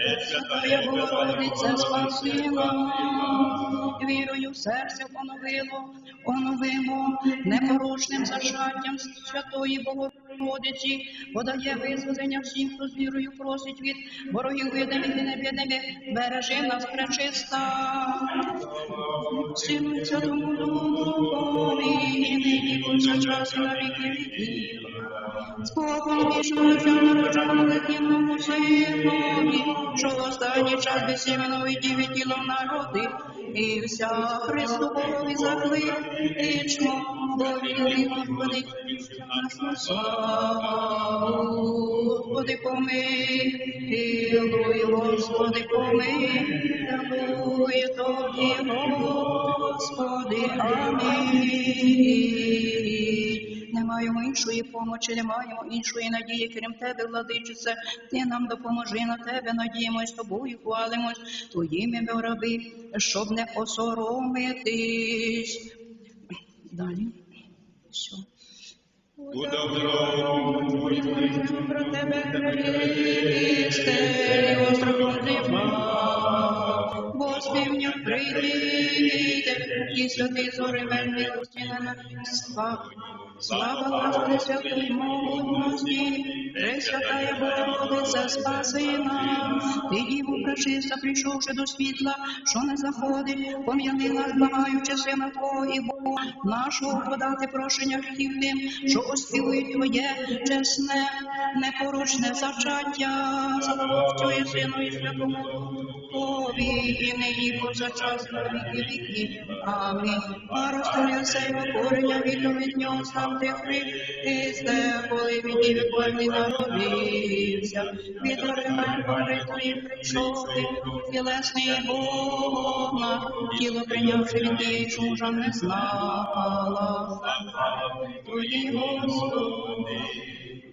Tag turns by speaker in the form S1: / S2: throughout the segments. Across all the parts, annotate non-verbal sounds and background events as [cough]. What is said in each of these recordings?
S1: Пресвятая Богородиця, спаси нас. Вірою серце оновило, оновимо непорушним зачаттям Святої Богородиці, подає визволення всім, хто з вірою просить від ворогів видимих і невидимих, бережи нас пречиста. Сину і Святому Духові, і нині повсякчас і на віки віків. Спокій вічного ця народженому летінному синові, що в останній час без сіменові діві тіло народи, і вся Христу Богові закличмо, бо він Господи, нас славу. Господи, помилуй, Господи, помилуй, тобі, Господи, амінь. Маємо іншої помочі, не маємо іншої надії, крім тебе, владичице. Ти нам допоможи на тебе, надіємось тобою, хвалимось твоїми ми раби, щоб не осоромитись. Далі. Все. Про тебе Христе, остроком зима, бо з півдня прийде, і святий зори устінена слава. Слава Господи, святої могутності, Пресвятая Богородиця, спаси нам. Ти, Діву пречиста, прийшовши до світла, що не заходить, пом'яни нас, сина Твого Бога нашого подати прошення гріхів тим, що оспівують Твоє чесне, непорочне зачаття. Слава Отцю і Сину і Святому Духові, і нині повсякчас на віки віки. Амінь. А розстріляй себе корення від нього став від діви народився. Від оригань твої прийшов ти, тілесний Бога, тіло прийнявши від що не знала. Твої Господи,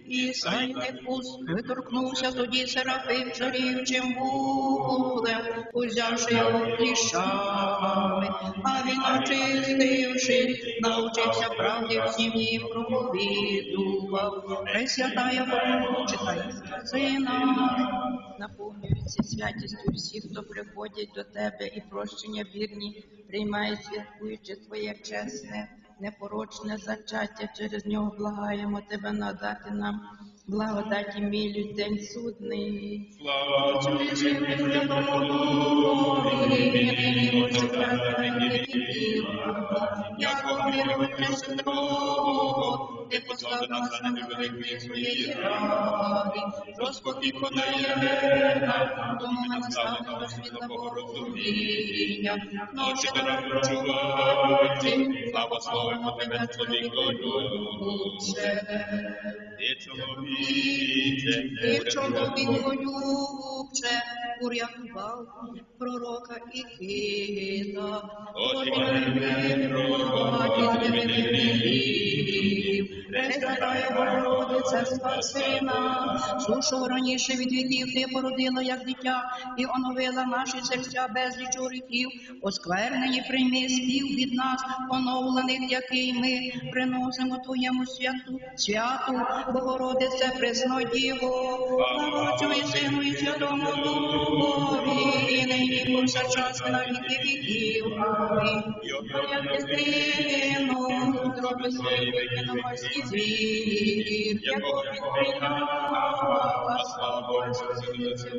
S1: і сайний пуст виторкнувся тоді Серафим жаріючим вулем, узявши його кліщами, а він очистивши, навчився правді всім їм проповідував. Пресвятая Бога, читай сина. Наповнюються святістю всі, хто приходять до тебе і прощення вірні, приймають, святкуючи твоє чесне, непорочне зачаття. Через нього благаємо тебе надати нам благодаті мілю, день судний.
S2: слава Отцю і Сину і
S1: ти послав нас на великої своєї ради, розпокій подає нам, тому ми наставимо до світла порозуміння, ночі дороги прочувати,
S2: Славословимо тебе, чоловіко,
S1: Отче.
S2: Ти чоловіче,
S1: І чоловіко любче, урятував пророка і хита.
S2: Ось і мене провадить
S1: Пресвятая Богородиця, спаси нас, сушу раніше від віків ти породила, як дитя, і оновила наші серця безліч гріхів, осквернені прийми спів від нас, оновлених, який ми приносимо Твоєму святу, святу, Богородице, пресно Діво, Отцю і Сину і Святому Духові, і нині повсякчас і на віки віків. Амінь. Твоя дитино, зроби свої викинемо всі якого прийняв, а слава Богу,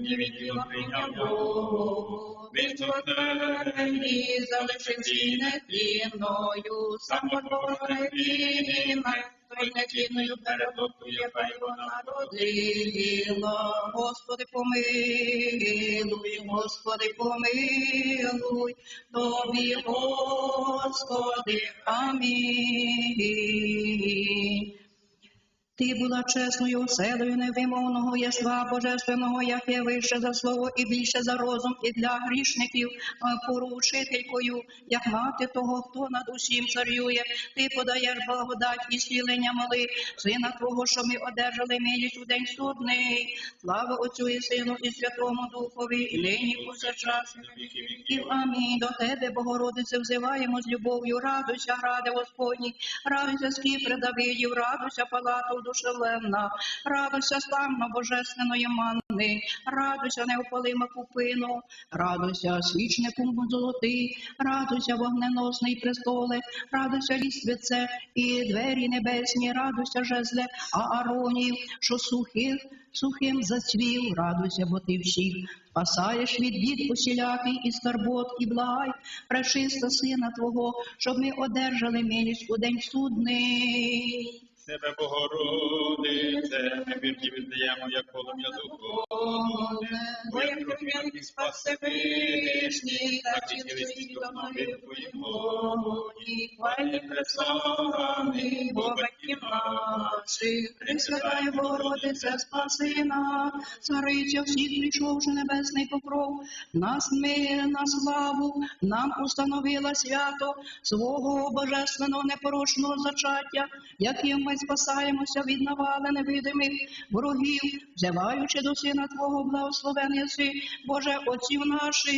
S1: діві тіла прийняло. Він твої залишив всі нетлінною, сам Богородина, той нетлінною передоту, яка його народила. Господи, помилуй, Господи, помилуй, Тобі, Господи, амінь. Ти була чесною оселею невимовного єства божественного, яке вище за слово і більше за розум, і для грішників поручителькою, як мати того, хто над усім царює. Ти подаєш благодать і зцілення моли, сина Твого, що ми одержали милість у день судний. Слава Отцю і Сину і Святому Духові, і нині і на віки віків. Амінь. До тебе, Богородице, взиваємо з любов'ю. Радуйся, граде Господній, радуйся, скіпре Давидів, радуйся, палата душевленна, радуйся, славно божественної манни. Радуйся, неопалима купино, радуйся, свічнику золотий, радуйся, вогненосний престоле, радуйся, ліствице і двері небесні, радуйся, жезле Ааронів, що сухих, сухим зацвів, радуйся, бо ти всіх спасаєш від бід усілякий і скарбот, і благай, пречиста сина Твого, щоб ми одержали милість у день судний.
S2: Себе Богородице, ми вірні віддаємо, як полум'я духовне,
S1: як кров'яний спас Всевишній, так і світом твоїмо, і хвальні пресами, Бо батьків наших, Пресвятая Богородиця, спаси нас, цариця всіх прийшовши небесний покров, нас ми на славу, нам установила свято свого божественного непорочного зачаття, яким ми спасаємося від навали невидимих ворогів, взиваючи до Сина Твого благословений си, Боже, Отців наших.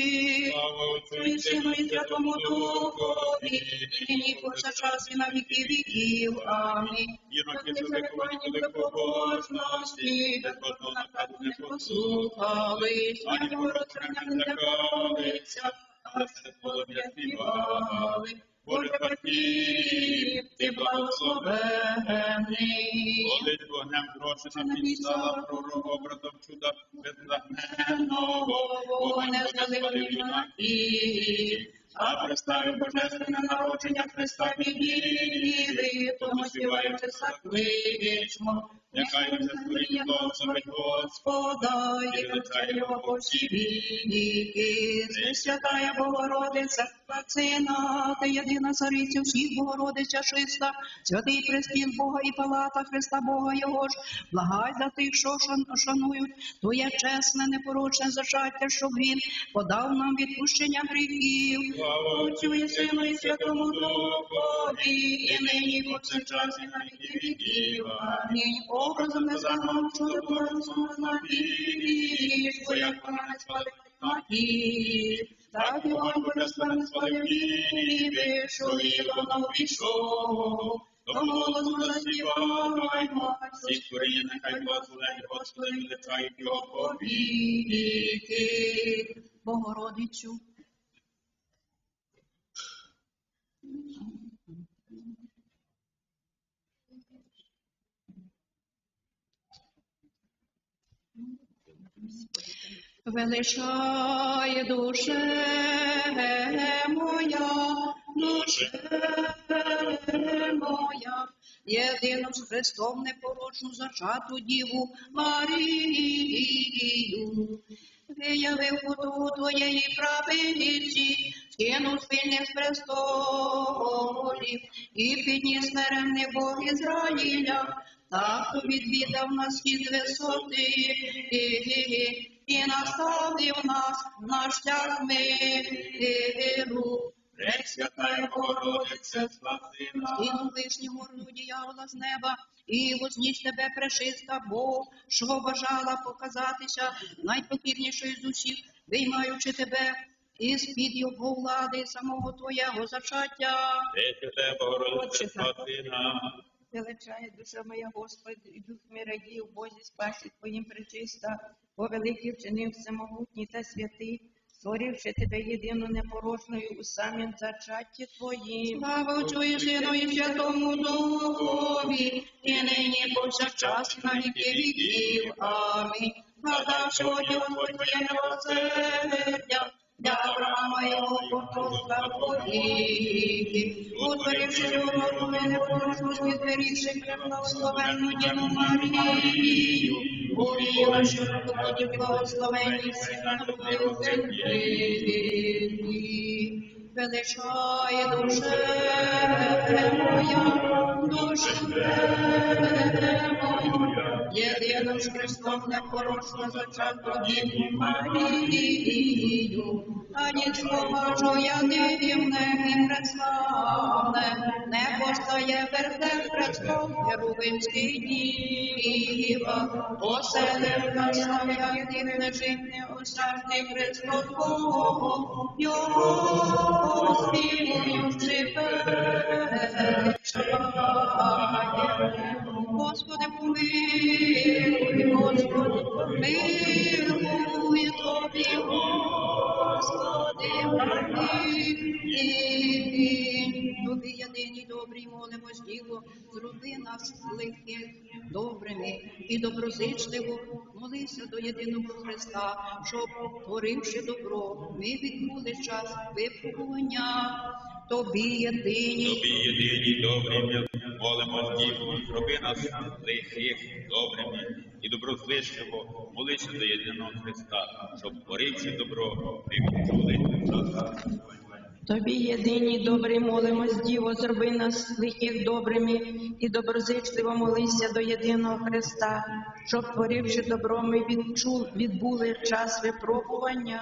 S1: І
S2: і
S1: Сину, і Святому
S2: Духові,
S1: і нині повсякчас і на віки віків. Амінь.
S2: Іноки заликувані до побожності, без Божого наказу не послухались, ані воротання не злякалися, співали. Боже, батьків, ти благословений. Молить вогнем зрошена піснала пророк образом чуда беззагненного, вогонь звалив на і. А представив божественне народження Христа підійли, тому співаючи закличмо. Нехай не благословить Господа, і лице його по всі віки.
S1: Святая Богородиця, Сина, ти єдина цариця всіх Богородиця чиста, святий престіл Бога і палата Христа Бога Його ж, благай за тих, що шан- шанують Твоє чесне, непорочне зачаття, щоб Він подав нам відпущення гріхів. Отцю і Сину і Святому Духові, і нині повсякчас і на віки віків. Амінь. Образом не знамо, що не порозумно на віки, бо як вона не спали маті. Так і вам божественне своє віри, що воно увійшов. Тому голосно заспіваймо,
S2: всі створіння, нехай благословить Господи, величають його
S1: повіки. Богородицю. Величає душе моя, душе моя, єдину з Христом непорочну зачату Діву Марію. Виявив худобу твоєї правиці, скинув спільних з престолів. І підніс меремний Бог Ізраїля, так відвідав на схід висоти і наставив нас на шлях миру.
S2: Пресвятая Богородице, спаси нас.
S1: Кинув вишню горну діявола з неба, і возніс тебе пречиста Бог, що бажала показатися найпокірнішою з усіх, виймаючи тебе із-під його влади самого твоєго зачаття.
S2: Пресвятая Богородице, спаси нас.
S3: Величає душа моя Господи, і дух мій радів, Бозі спасі Твоїм причиста, бо великий вчинив всемогутній та святий, створивши тебе єдину непорочною у самім зачатті Твоїм.
S1: Слава Отцю і Сину і Святому Духові, і нині повсякчас і на віки віків. Амінь. Згадавши одні Господь Твоє милосердя, потомка повіки, утворивши мене і зберігши благословенну Діву Марію, увіла, що роботі благословенні сина Твою землі. Величає душе моя, душе моя, єдину з Христом непорочно зачатку Діву Марію, слова, що я дивне і преславне, не постає верхе Христом Єрувимський діва, оселив наша єдине лежить неосяжний Христос Бог, його співуючи величає. Господи, помилуй, Господи, Милуй тобі, Господи, благий. Тобі єдиний добрий молимось діло, зроби нас лихих, добрими і доброзичливо. Молися до єдиного Христа, щоб, творивши добро, ми відбули час випробування. Тобі єдині
S2: Тобі єдині добрі, молимо Діву, зроби нас лихих, добрими і доброзичливо, молися до єдиного Христа, щоб творивши добро, ми відчули час.
S3: Тобі єдині добрі молимось, Діво, зроби нас лихих добрими і доброзичливо молися до єдиного Христа, щоб, творивши добро, ми відчу, відбули час випробування.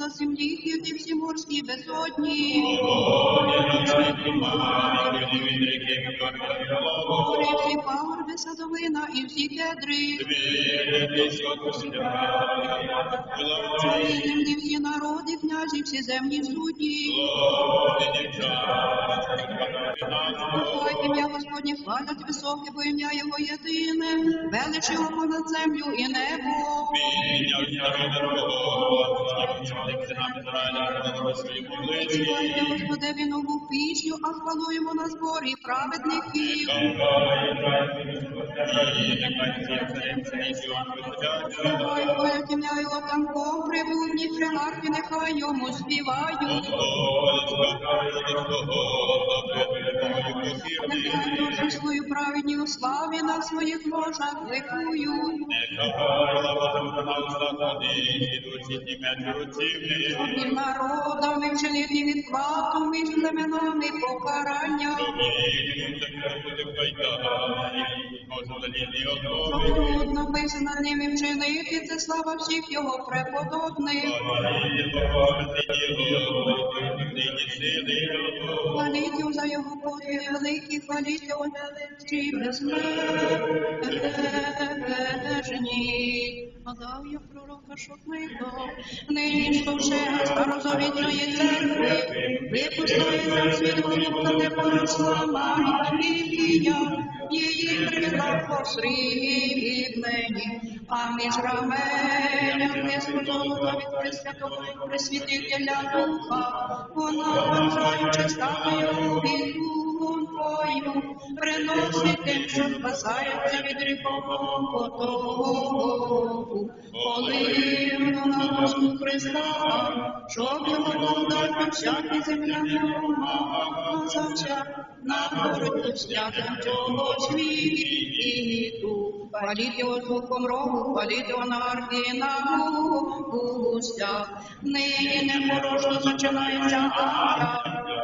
S1: Господа землі, і всі морські безодні, всі пагорби, садовина і всі кедри, землі, всі народи, княжі, всі земні судді. Хай ім'я Господнє хвалять високе, бо ім'я Його єдине, велич понад землю і небо. Хвалите Господеві нову пісню, а хвалуємо на зборі праведників. Хай хвалять ім'я Його танком, прибудні тринарки, нехай йому співають. Нехай дуже свою праведні у славі на своїх ложах ликують. І народами вчинити відплату між племенами покарання. Трудно Тут написано ними вчинити, це слава всіх його преподобних. Хваліть за його подвиг великий, хваліть його величі безмежні. Подав я пророка Шотмито, нині що вже старозавітної церкви, випускається в світ голубка не поросла Марія, її привела посрібнені, а між раменями золота від Пресвятого і Пресвятителя Духа, вона бажаючи статою і приносить тим, що спасається від гріхового потоку. Поливно на Господу Христа, щоб його благодать всякий земляному помазався на боротьбу святим цього світу. Хваліть його звуком рогу, хваліть його на арфі і на густях. Нині непорожно зачинається арфа,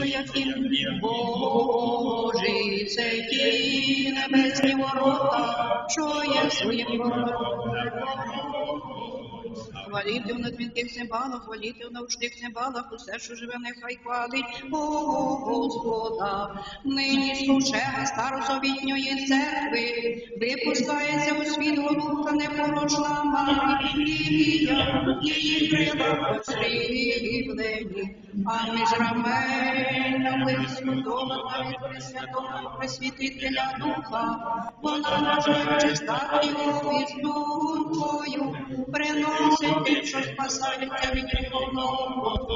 S1: А я він Божий, це ті небесні ворота, що є своїм воротом. хваліти на дзвінких цимбалах, хваліти на ушних цимбалах, усе, що живе, нехай хвалить Бога Господа. Нині служега старозавітньої церкви випускається у світ голубка непорочна Марія, її крила посріблені, а між раменями святого від Пресвятого Пресвітителя Духа, вона наживче статою віснункою, приносить тим, що спасається від потоку.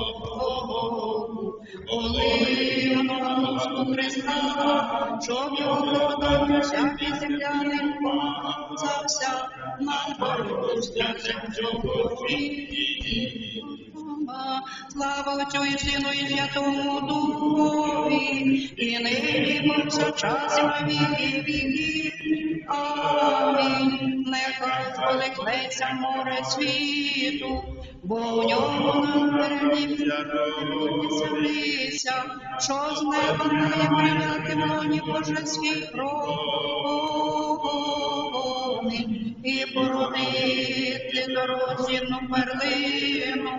S1: Оливного Господу Христа, щоб його продав всякий землянин помазався, на боротьбу стяжем цього світі. Слава Отцю і Сину і Святому Духові, і нині повсякчас і на віки віків. Амінь. Нехай колихнеться море світу, бо в ньому Веселися, що з неба дає прийняти мені Боже свій промінь і породити дорозірну перлину,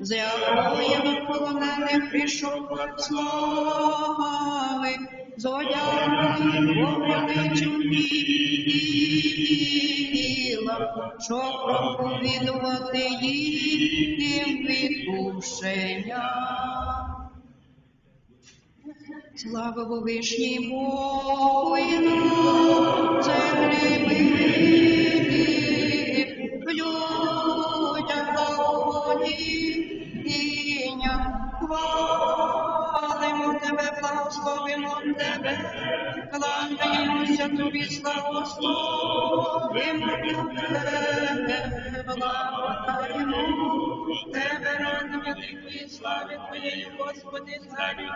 S1: з якої до полонених прийшов слави, зодягнений вогничу тіла, щоб проповідувати їм відпущення. Слава Вовишній Богу землі мирі, благословимо Тебе, кланяємося Тобі, славословимо Тебе, Тебе, радимо Твої слави Твоєї, Господи, царю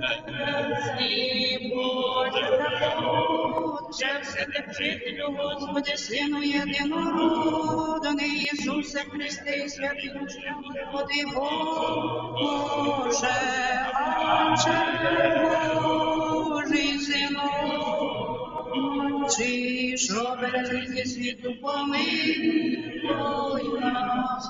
S1: Небесний, Боже, Отче, Вседержителю, Господи, Сину єдинородний, Ісусе Христе, і святий Душе, Господи, Боже, Отче, Божий Сину, Отче, що бережи світу помилуй нас,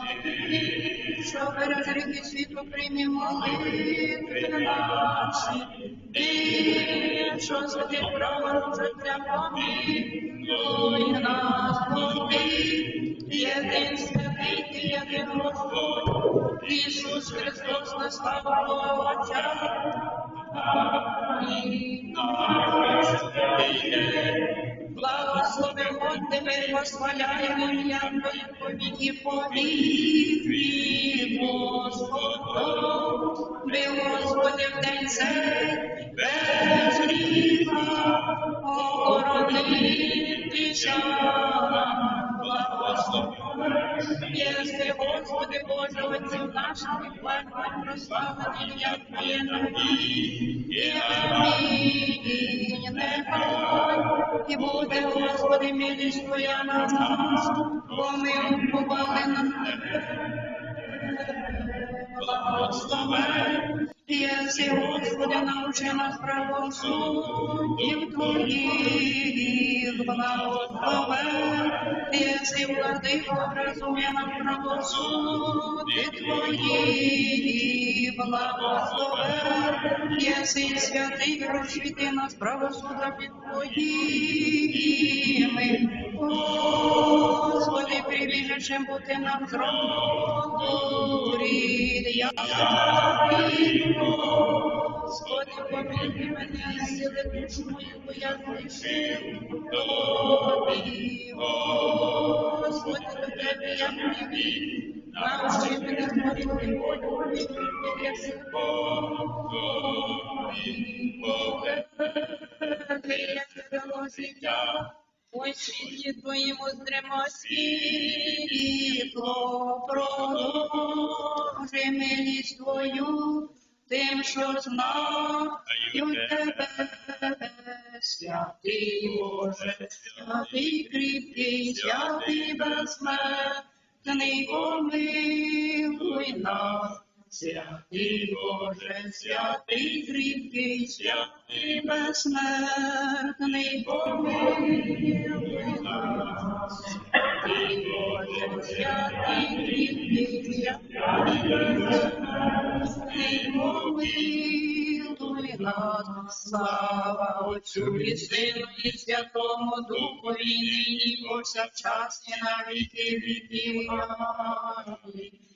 S1: що бережи світу прийми молитви наші, і що святи право життя помилуй нас, бо ти єдин святий, ти єдин Господь, Ісус Христос, на славу Отця. Амінь. Благословимо тебе, восхваляємо ім'я Твоє повіки повіки, Господу. Ми, Господи, в день цей, без гріха, охоронитися. Благословимо, єси, Господи, Боже, Отцю нашим, і хваль, прославлене ім'я Твоє навіки. Амінь. Нехай і буде, Господи, милість Твоя на нас, бо ми уповали на Тебе. Благословен, єси, Господи, научи нас правосуддів Твоїх, благословен, єси, владико, розумє нам правосуддів Твоїх, благословен, єси, святий, розсвіти нас правосуддя під Господи, прибіжичем бути нам рід, я Господи, помилуй мене, сили душу мою, бо я грішив Тобі, Господи, до Тебе я привів, научи мене творити волю, я як дало життя, ось світлі Твоїм уздримо світло, продовжи милість Твою, тим, що знають Тебе, святий Боже, святий кріпкий, святий безсмертний, помилуй нас. Святий Боже, святий кріпкий, святий безсмертний, помилуй нас. Святий Боже, святий, святий, помилуй нас, слава Отцю і Сину і Святому Духові, нині повсякчас і на віки віків. Амінь.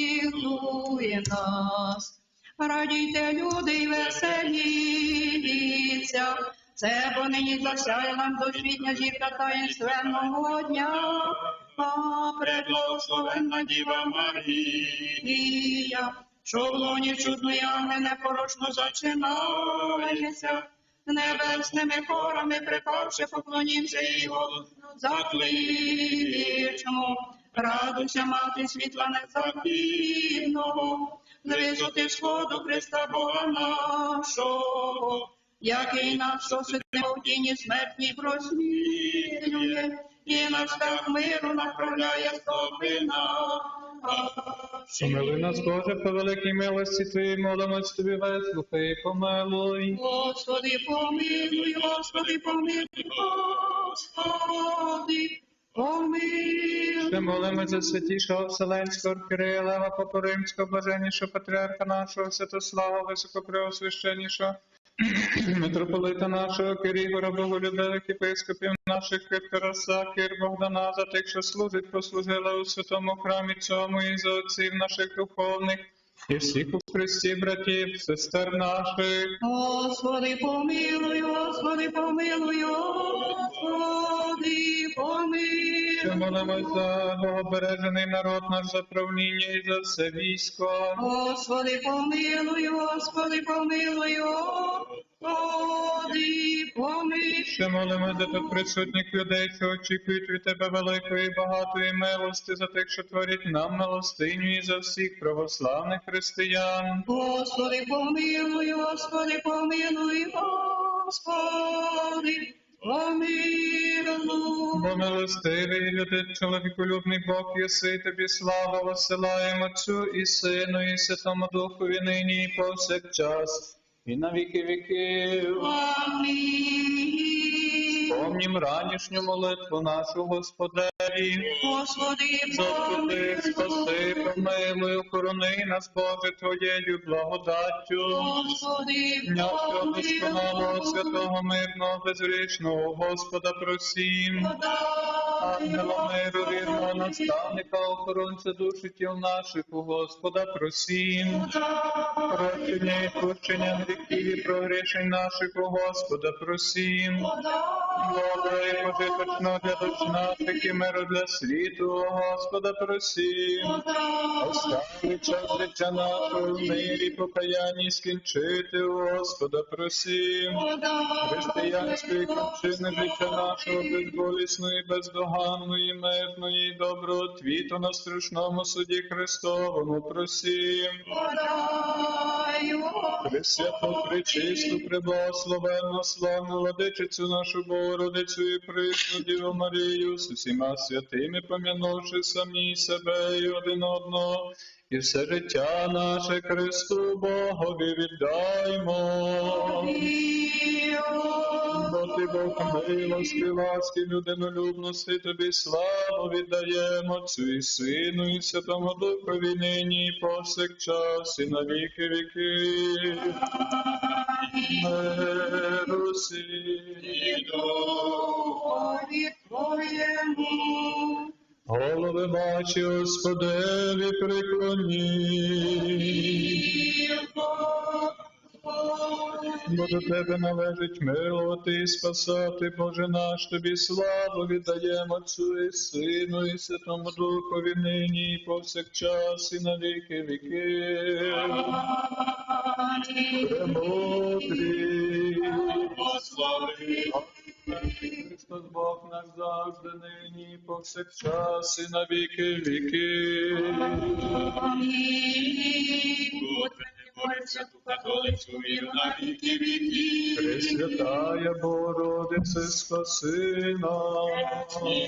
S1: помилуй нас. Радійте, люди, й веселіться, це бо нині засяє нам досвітня зірка таїнственного дня, а предблагословенна Діва Марія, що в лоні чудної Анни непорочно зачинається, небесними хорами припавши, поклонімся їй голосно закличмо. Радуйся, мати світла незапідного, з висоти сходу Христа Бога нашого, який нас сосидимо в тіні смертній просвітлює, і на шлях миру направляє стопи.
S4: Помилуй нас, Боже, по великій милості Твоїй, молимось Тобі, вислухай і помилуй.
S1: Господи, помилуй, Господи, помилуй, Господи.
S4: Ще молимо за святішого Вселенського архірея Лева Папу Римського, блаженнішого патріарха нашого, Святослава, високопреосвященнішого, [clears throat] митрополита нашого, Кирігора, Боголюбивих єпископів наших, Кир Тараса, Кир Богдана, за тих, що служить, послужили у святому храмі цьому і за отців наших духовних, і всіх у Христі, братів, сестер наших.
S1: Господи, помилуй, Господи, помилуй, Господи, помилуй.
S4: молимось за богобережений народ наш за правління і за все військо.
S1: Господи, помилуй, Господи, помилуй, Господи, помилуй.
S4: Ще молимо за тут присутніх людей, що очікують від тебе великої і багатої милости, за тих, що творять нам милостиню, і за всіх православних християн.
S1: Господи, помилуй, Господи, помилуй, Господи, помилуй.
S4: Бо милостивий люди, чоловіколюбний Бог, єси, тобі слава посилаємо Отцю і Сину, і Святому Духові нині і повсякчас, і на віки віків.
S1: Амінь.
S4: Помнім ранішню молитву нашу Господеві.
S1: Господи,
S4: Господи, спаси,
S1: помилуй.
S4: охорони нас, Боже, Твоєю благодаттю.
S1: Господи,
S4: Дня всього досконалого, святого, мирного, безгрішного, Господа просім. Ангела миру, вірного наставника, охоронця душі тіл наших, у Господа просім. Прощення і пущення гріхів і прогрішень наших, у Господа просім. Добре і пожиточно для душ наших і миру для світу, о Господа просім. Останній час життя нашого в мирі, покаянні скінчити, у Господа просім. Християнської кончини життя нашого безболісної, бездоганної, мирної, і добротвіту на страшному суді Христовому просім. Пресвяту, пречисту, преблагословенну, славну владичицю нашу Богородицю і присну Діву Марію з усіма святими, пом'янувши самі себе і один одного, і все життя наше Христу Богові віддаймо. Бо ти Бог милости, ласки, людинолюбності, тобі славу віддаємо Отцю і Сину, і Святому Духові нині, і повсякчас, і на віки віки. Миру сі.
S1: Духові Твоєму.
S4: Голови ваші, Господеві, преклоніть. Бо до тебе належить милувати і спасати, Боже наш, тобі славу віддаємо Отцю і Сину, і Святому Духові нині, і повсякчас, і на віки віки. Премудрі. Христос Бог наш завжди нині, повсякчас, і на віки віки.
S1: Амінь.
S2: католицю і на віки віки.
S4: Пресвятая Бородице, спаси нас.
S2: Ми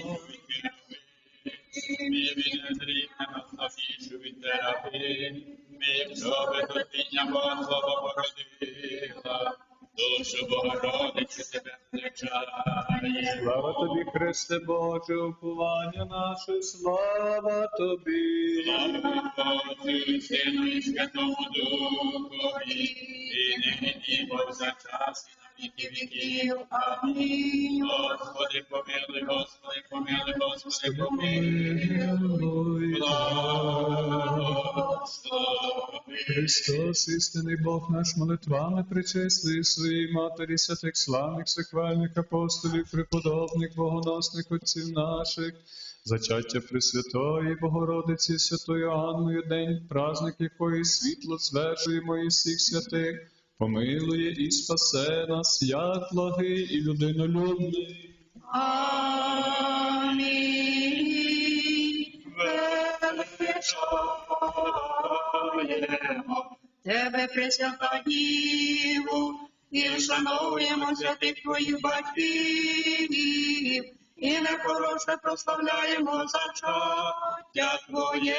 S2: відрікне нас на вішу від терапи. Ми вчоби до тіння Богослова породила. Душу Богородиці тебе величає.
S4: Слава тобі, Христе Боже, уповання наше, слава тобі.
S2: Слава і Сину і Святому Духові, і нині і повсякчас, і віки віків. Амінь. Господи, помилуй, Господи, помилуй, Господи, помилуй.
S4: Христос, істинний Бог наш, молитвами причислив своїй матері святих славних, всехвальних апостолів, преподобних, богоносних отців наших, зачаття Пресвятої Богородиці, Святою Анною, день, праздник якої світло звершуємо і всіх святих, помилує і спасе нас, як благий і людинолюбний.
S1: Амінь. Величаємо Тебе, Пресвята Діву, і вшановуємо святих Твоїх батьків, і непорочно прославляємо зачаття Твоє.